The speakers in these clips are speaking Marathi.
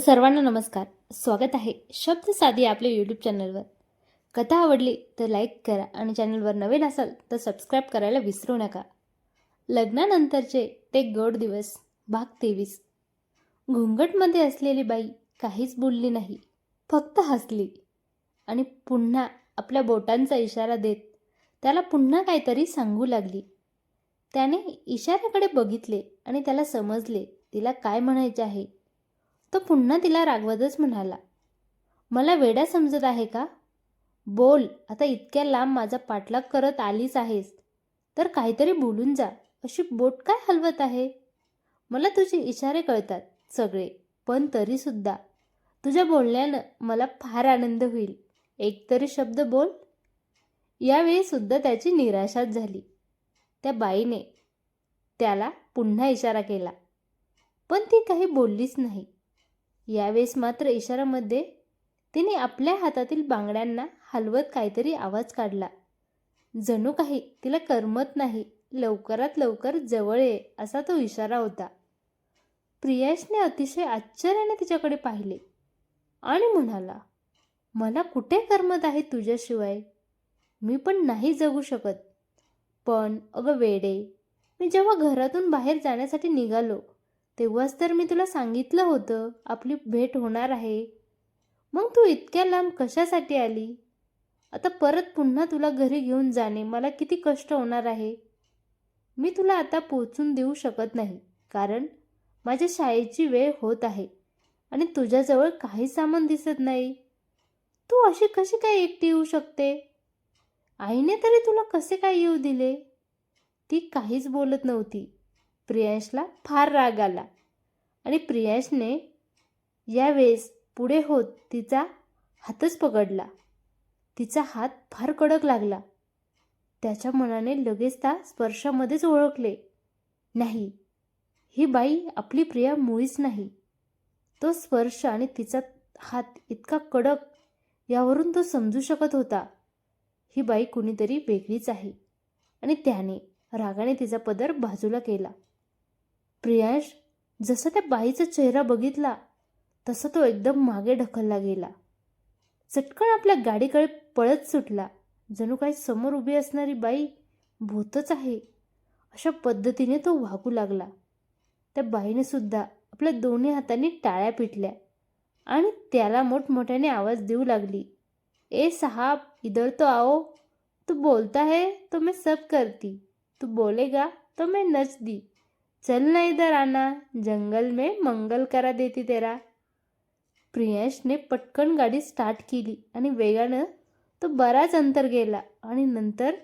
सर्वांना नमस्कार. स्वागत आहे शब्द साधी आपल्या यूट्यूब चॅनलवर कथा आवडली तर लाईक करा आणि चॅनलवर नवीन असाल तर सबस्क्राईब करायला विसरू नका. लग्नानंतरचे ते गोड दिवस भाग तेवीस. घुंगटमध्ये असलेली बाई काहीच बोलली नाही फक्त हसली. आणि पुन्हा आपल्या बोटांचा इशारा देत त्याला पुन्हा काहीतरी सांगू लागली. त्याने इशाऱ्याकडे बघितले आणि त्याला समजले तिला काय म्हणायचे आहे. तो पुन्हा तिला रागवतच म्हणाला मला वेडा समजत आहे का? बोल आता इतक्या लांब माझा पाठलाग करत आलीच आहेस तर काहीतरी बोलून जा अशी बोट काय हलवत आहे? मला तुझे इशारे कळतात सगळे पण तरीसुद्धा. तुझ्या बोलण्यानं मला फार आनंद होईल. एक तरी शब्द बोल. यावेळी सुद्धा त्याची निराशाच झाली. त्या बाईने त्याला पुन्हा इशारा केला पण ती काही बोललीच नाही. यावेळेस मात्र इशारामध्ये तिने आपल्या हातातील बांगड्यांना हलवत काहीतरी आवाज काढला. जणू काही तिला करमत नाही लवकरात लवकर जवळ ये असा तो इशारा होता. प्रियाशने अतिशय आश्चर्याने तिच्याकडे पाहिले आणि म्हणाला मला कुठे करमत आहे तुझ्याशिवाय? मी पण नाही जगू शकत. पण अगं वेडे मी जेव्हा घरातून बाहेर जाण्यासाठी निघालो तेव्हाच तर मी तुला सांगितलं होतं आपली भेट होणार आहे. मग तू इतक्या लांब कशासाठी आली? आता परत पुन्हा तुला घरी घेऊन जाणे मला किती कष्ट होणार आहे? मी तुला आता पोचून देऊ शकत नाही कारण माझ्या शाळेची वेळ होत आहे आणि तुझ्याजवळ काही सामान दिसत नाही. तू अशी कशी काय एकटी येऊ शकते? आईने तरी तुला कसे काय येऊ दिले? ती काहीच बोलत नव्हती. प्रियांशला फार राग आला. आणि प्रियांशने यावेळेस पुढे होत तिचा हातच पकडला. तिचा हात फार कडक लागला. त्याच्या मनाने लगेच त्या स्पर्शामध्येच ओळखले. नाही ही बाई आपली प्रिया मुळीच नाही. तो स्पर्श आणि तिचा हात इतका कडक यावरून तो समजू शकत होता. ही बाई कुणीतरी वेगळीच आहे. आणि त्याने रागाने तिचा पदर बाजूला केला. प्रियांश जसा त्या बाईचा चेहरा बघितला तसा तो एकदम मागे ढकलला गेला. चटकन आपल्या गाडीकडे पळत सुटला. जणू काही समोर उभी असणारी बाई भूतच आहे. अशा पद्धतीने तो वागू लागला. त्या बाईने सुद्धा आपल्या दोन्ही हातांनी टाळ्या पिटल्या आणि त्याला मोठमोठ्याने आवाज देऊ लागली. ए साहब इधर तो आओ. तू बोलता है तो मैं सब करती. तू बोलेगा तो मैं नच दी चल ना इधर आना जंगल में मंगल करा देती तेरा। प्रियांशने पटकन गाडी स्टार्ट केली आणि वेगानं तो बराच अंतर गेला आणि नंतर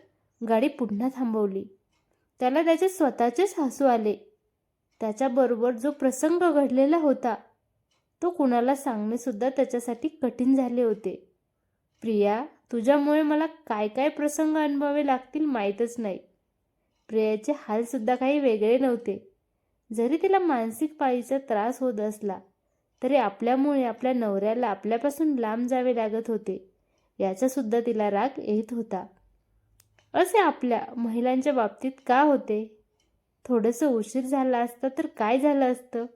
गाडी पुन्हा थांबवली. त्याला त्याचे स्वतःचेच हसू आले. त्याच्याबरोबर जो प्रसंग घडलेला होता तो कुणाला सांगणेसुद्धा त्याच्यासाठी कठीण झाले होते. प्रिया तुझ्यामुळे मला काय काय प्रसंग अनुभवावे लागतील माहीतच नाही. प्रियाचे हालसुद्धा काही वेगळे नव्हते. जरी तिला मानसिक पाळीचा त्रास होत असला तरी आपल्यामुळे आपल्या नवऱ्याला आपल्यापासून लांब जावे लागत होते. याचासुद्धा तिला राग येत होता. असे आपल्या महिलांच्या बाबतीत का होते? थोडंसं उशीर झाला असता तर काय झालं असतं?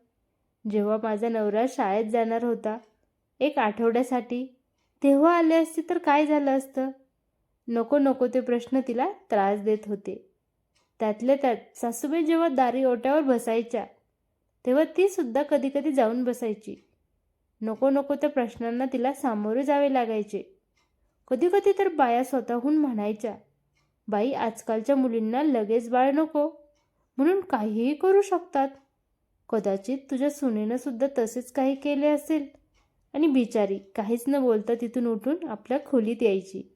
जेव्हा माझा नवरा शाळेत जाणार होता एक आठवड्यासाठी तेव्हा आले असते तर काय झालं असतं? नको नको ते प्रश्न तिला त्रास देत होते. त्यातल्या त्यात सासूबाई जेव्हा दारी ओट्यावर बसायच्या तेव्हा ती सुद्धा कधी कधी जाऊन बसायची. नको नको त्या प्रश्नांना तिला सामोरे जावे लागायचे. कधी कधी तर बाया स्वतःहून म्हणायच्या बाई आजकालच्या मुलींना लगेच बाळ नको. म्हणून काहीही करू शकतात. कदाचित तुझ्या सुनेनं सुद्धा तसेच काही केले असेल. आणि बिचारी काहीच न बोलता तिथून उठून आपल्या खोलीत यायची.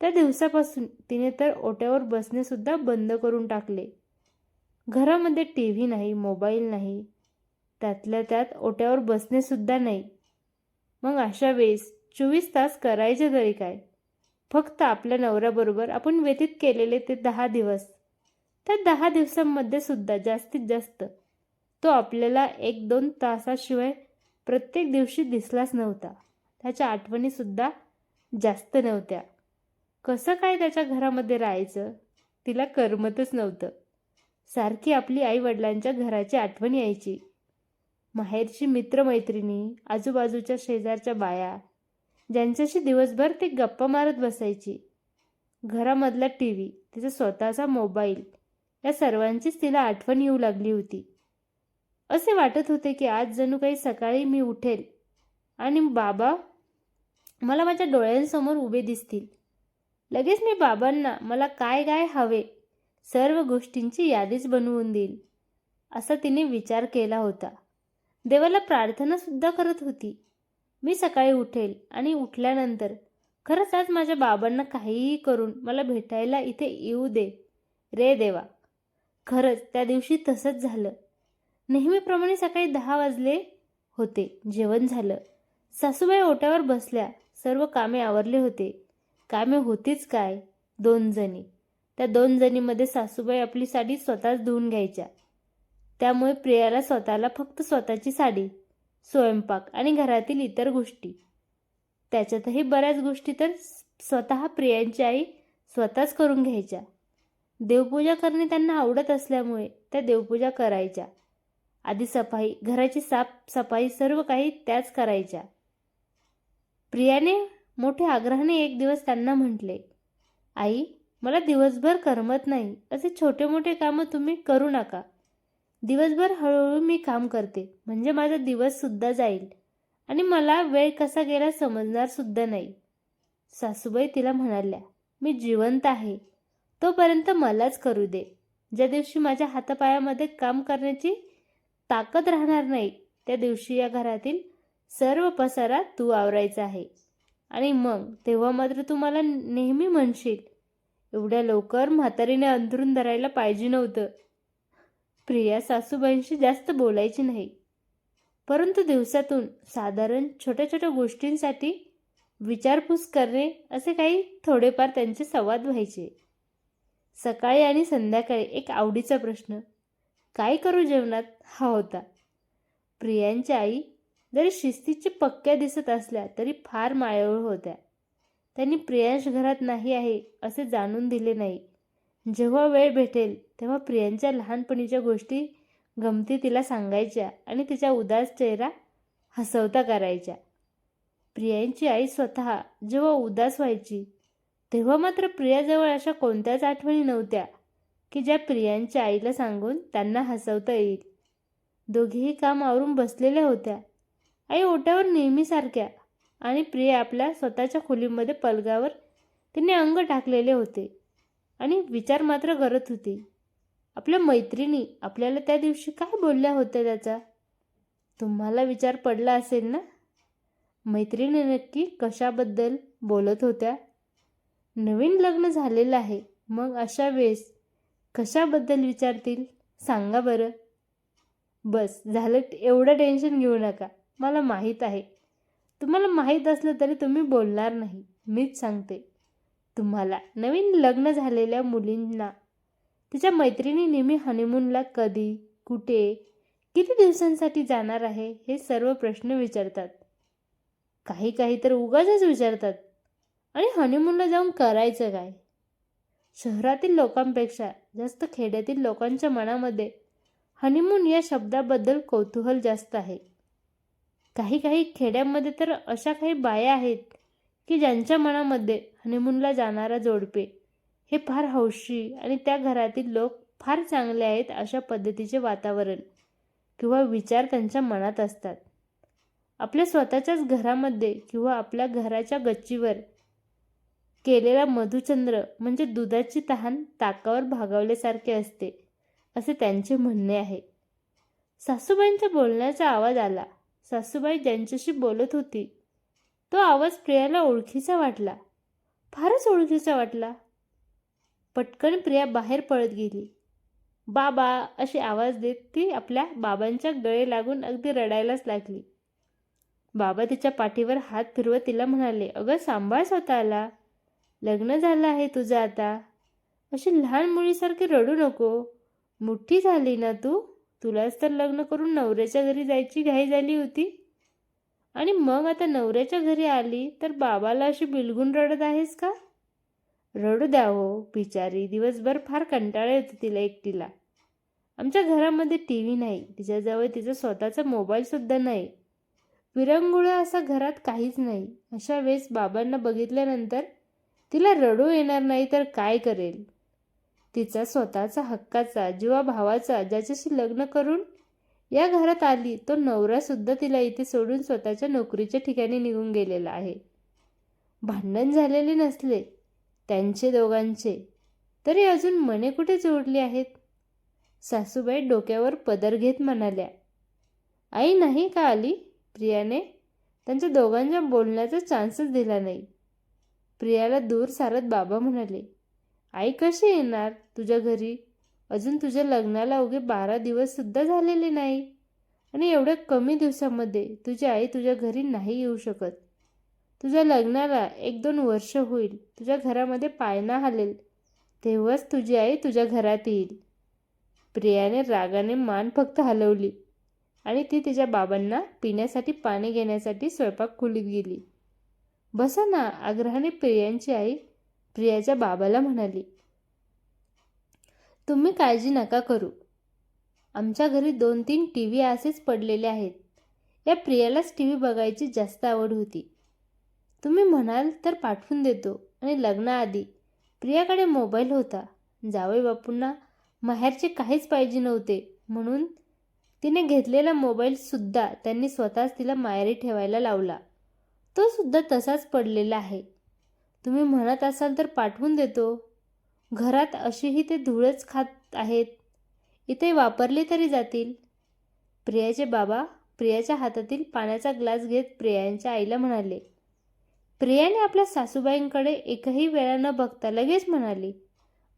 त्या दिवसापासून तिने तर ओट्यावर बसणेसुद्धा बंद करून टाकले. घरामध्ये टी व्ही नाही मोबाईल नाही. त्यातल्या त्यात ओट्यावर बसणेसुद्धा नाही. मग अशा वेळेस चोवीस तास करायचे तरी काय? फक्त आपल्या नवऱ्याबरोबर आपण व्यतीत केलेले ते दहा दिवस. त्या दहा दिवसांमध्ये सुद्धा जास्तीत जास्त तो आपल्याला एक दोन तासाशिवाय प्रत्येक दिवशी दिसलाच नव्हता. त्याच्या आठवणीसुद्धा जास्त नव्हत्या. कसं काय त्याच्या घरामध्ये राहायचं? तिला करमतच नव्हतं. सारखी आपली आई वडिलांच्या घराची आठवण यायची. माहेरची मित्रमैत्रिणी आजूबाजूच्या शेजारच्या बाया ज्यांच्याशी दिवसभर ती गप्पा मारत बसायची. घरामधला टी व्ही तिचा स्वतःचा मोबाईल या सर्वांचीच तिला आठवण येऊ लागली होती. असे वाटत होते की आज जणू काही सकाळी मी उठेल आणि बाबा मला माझ्या डोळ्यांसमोर उभे दिसतील. लगेच मी बाबांना मला काय काय हवे सर्व गोष्टींची यादीच बनवून देईल असा तिने विचार केला होता. देवाला प्रार्थनासुद्धा करत होती. मी सकाळी उठेल आणि उठल्यानंतर खरंच आज माझ्या बाबांना काहीही करून मला भेटायला इथे येऊ दे. रे देवा. खरंच त्या दिवशी तसंच झालं. नेहमीप्रमाणे सकाळी दहा वाजले होते. जेवण झालं. सासूबाई ओट्यावर बसल्या. सर्व कामे आवरले होते. कामे होतीच काय? दोन जणी. त्या दोन जणीमध्ये सासूबाई आपली साडी स्वतःच धुवून घ्यायच्या. त्यामुळे प्रियाला स्वतःला फक्त स्वतःची साडी स्वयंपाक आणि घरातील इतर गोष्टी. त्याच्यातही बऱ्याच गोष्टी तर स्वतः प्रियांची आई स्वतःच करून घ्यायच्या. देवपूजा करणे त्यांना आवडत असल्यामुळे त्या देवपूजा करायच्या. आधी सफाई घराची साफसफाई सर्व काही त्याच करायच्या. प्रियाने मोठ्या आग्रहाने एक दिवस त्यांना म्हटले आई मला दिवसभर करमत नाही. असे छोटे मोठे कामं तुम्ही करू नका. दिवसभर हळूहळू मी काम करते. म्हणजे माझा दिवससुद्धा जाईल. आणि मला वेळ कसा गेला समजणारसुद्धा नाही. सासूबाई तिला म्हणाल्या मी जिवंत आहे. तोपर्यंत मलाच करू दे. ज्या दिवशी माझ्या हातापायामध्ये काम करण्याची ताकद राहणार नाही त्या दिवशी या घरातील सर्व पसारा तू आवरायचा आहे. आणि मग तेव्हा मात्र तू मला नेहमी म्हणशील एवढ्या लवकर म्हातारीने अंथरून धरायला पाहिजे नव्हतं. प्रिया सासूबाईंशी जास्त बोलायची नाही. परंतु दिवसातून साधारण छोट्या छोट्या गोष्टींसाठी विचारपूस करणे असे काही थोडेफार त्यांचे संवाद व्हायचे. सकाळी आणि संध्याकाळी एक आवडीचा प्रश्न काय करू जेवणात? हा होता. प्रियांची आई जरी शिस्तीची पक्क्या दिसत असल्या तरी फार मायाळू होत्या. त्यांनी प्रियांश घरात नाही आहे असे जाणून दिले नाही. जेव्हा वेळ भेटेल तेव्हा प्रियांच्या लहानपणीच्या गोष्टी गमती तिला सांगायच्या आणि तिचा उदास चेहरा हसवता करायच्या. प्रियांची आई स्वतः जेव्हा उदास व्हायची तेव्हा मात्र प्रियाजवळ अशा कोणत्याच आठवणी नव्हत्या की ज्या प्रियांच्या आईला सांगून त्यांना हसवता येईल. दोघेही काम आवरून बसलेल्या होत्या. आई ओट्यावर नेहमीसारख्या आणि प्रिया आपल्या स्वतःच्या खोलीमध्ये पलगावर तिने अंग टाकलेले होते आणि विचार मात्र करत होती. आपल्या मैत्रिणी आपल्याला त्या दिवशी काय बोलल्या होत्या त्याचा? तुम्हाला विचार पडला असेल ना? मैत्रिणी नक्की कशाबद्दल बोलत होत्या? नवीन लग्न झालेलं आहे मग अशा वेळेस कशाबद्दल विचारतील? सांगा बरं. बस झालं एवढं टेन्शन घेऊ नका. मला माहीत आहे. तुम्हाला माहीत असलं तरी तुम्ही बोलणार नाही. मीच सांगते. तुम्हाला नवीन लग्न झालेल्या मुलींना तिच्या मैत्रिणी नेहमी हनीमूनला कधी कुठे किती दिवसांसाठी जाणार आहे हे सर्व प्रश्न विचारतात. काही काही तर उगाच विचारतात. आणि हनीमूनला जाऊन करायचं काय? शहरातील लोकांपेक्षा जास्त खेड्यातील लोकांच्या मनामध्ये हनीमून या शब्दाबद्दल कौतूहल जास्त आहे. काही काही खेड्यांमध्ये तर अशा काही बाया आहेत की ज्यांच्या मनामध्ये हनीमूनला जाणारा जोडपे हे फार हौशी आणि त्या घरातील लोक फार चांगले आहेत अशा पद्धतीचे वातावरण किंवा विचार त्यांच्या मनात असतात. आपल्या स्वतःच्याच घरामध्ये किंवा आपल्या घराच्या गच्चीवर केलेला मधुचंद्र म्हणजे दुधाची तहान ताकावर भागवल्यासारखे असते असे त्यांचे म्हणणे आहे. सासूबाईंच्या बोलण्याचा आवाज आला. सासूबाई ज्यांच्याशी बोलत होती. तो आवाज प्रियाला ओळखीचा वाटला. फारच ओळखीचा वाटला. पटकन प्रिया बाहेर पळत गेली. बाबा अशी आवाज देत ती आपल्या बाबांच्या गळे लागून अगदी रडायलाच लागली. बाबा तिच्या पाठीवर हात फिरवत तिला म्हणाले अगं सांभाळ स्वतःला. लग्न झालं आहे तुझं आता. अशी लहान मुलीसारखी रडू नको. मोठी झाली ना तू? तुलाच तर लग्न करून नवऱ्याच्या घरी जायची घाई झाली होती. आणि मग आता नवऱ्याच्या घरी आली तर बाबाला अशी बिलगून रडत आहेस का? रडू द्या हो बिचारी. दिवसभर फार कंटाळा येतो तिला एकटीला. आमच्या घरामध्ये टी व्ही नाही. तिच्याजवळ तिचा स्वतःचा मोबाईलसुद्धा नाही. विरंगुळा असा घरात काहीच नाही. अशा वेळेस बाबांना बघितल्यानंतर तिला रडू येणार नाही तर काय करेल? तिचा स्वतःचा हक्काचा जीवा भावाचा ज्याच्याशी लग्न करून या घरात आली तो नवरासुद्धा तिला इथे सोडून स्वतःच्या नोकरीच्या ठिकाणी निघून गेलेला आहे. भांडण झालेले नसले त्यांचे दोघांचे तरी अजून मने कुठे जोडली आहेत? सासूबाई डोक्यावर पदर घेत म्हणाल्या आई नाही का आली? प्रियाने त्यांच्या दोघांच्या बोलण्याचा चान्सच दिला नाही. प्रियाला दूर सारत बाबा म्हणाले आई कशी येणार? तुझ्या घरी? अजून तुझ्या लग्नाला अवघे बारा दिवससुद्धा झालेले नाही. आणि एवढ्या कमी दिवसामध्ये तुझी आई तुझ्या घरी नाही येऊ शकत. तुझ्या लग्नाला एक दोन वर्ष होईल. तुझ्या घरामध्ये पायना हालेल. तेव्हाच तुझी आई तुझ्या घरात येईल. प्रियाने रागाने मान फक्त हलवली. आणि ती तिच्या बाबांना पिण्यासाठी पाणी घेण्यासाठी स्वयंपाक खोलीत गेली. बसा ना आग्रहाने प्रियांची आई प्रियाच्या बाबाला म्हणाली तुम्ही काळजी नका करू. आमच्या घरी दोन तीन टी व्ही असेच पडलेले आहेत. या प्रियालाच टी व्ही बघायची जास्त आवड होती. तुम्ही म्हणाल तर पाठवून देतो. आणि लग्नाआधी प्रियाकडे मोबाईल होता. जावई बापूंना माहेरचे काहीच पाहिजे नव्हते. म्हणून तिने घेतलेला मोबाईलसुद्धा त्यांनी स्वतःच तिला माहेरी ठेवायला लावला. तो सुद्धा तसाच पडलेला आहे. तुम्ही म्हणत असाल तर पाठवून देतो. घरात अशीही ते धूळच खात आहेत. इथे वापरले तरी जातील. प्रियाचे बाबा प्रियाच्या हातातील पाण्याचा ग्लास घेत प्रियांच्या आईला म्हणाले प्रियाने आपल्या सासूबाईंकडे एकही वेळा न बघता लगेच म्हणाली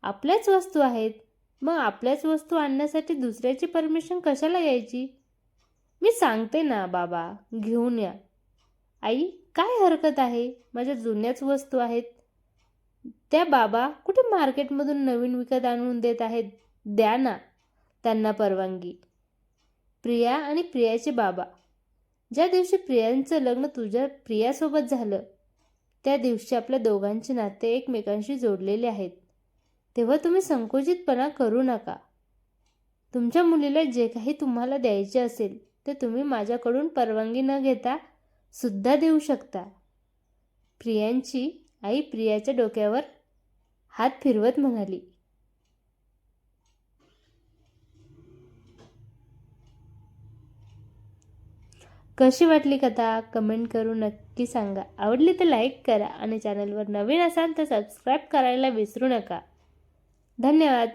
आपल्याच वस्तू आहेत. मग आपल्याच वस्तू आणण्यासाठी दुसऱ्याची परमिशन कशाला यायची मी सांगते ना बाबा घेऊन या. आई काय हरकत आहे? माझ्या जुन्याच वस्तू आहेत. त्या बाबा कुठे मार्केटमधून नवीन विकत आणून देत आहेत? द्या ना. त्यांना परवानगी. प्रिया आणि प्रियाचे बाबा. ज्या दिवशी प्रियांचं लग्न तुझ्या प्रियासोबत झालं त्या दिवशी आपल्या दोघांचे नाते एकमेकांशी जोडलेले आहेत. तेव्हा तुम्ही संकुचितपणा करू नका. तुमच्या मुलीला जे काही तुम्हाला द्यायचे असेल ते तुम्ही माझ्याकडून परवानगी न घेता सुद्धा देऊ शकता. प्रियांची आई प्रियाच्या डोक्यावर हात फिरवत म्हणाली. कशी वाटली कथा? कमेंट करून नक्की सांगा. आवडली तर लाईक करा आणि चॅनलवर नवीन असाल तर सबस्क्राईब करायला विसरू नका. धन्यवाद.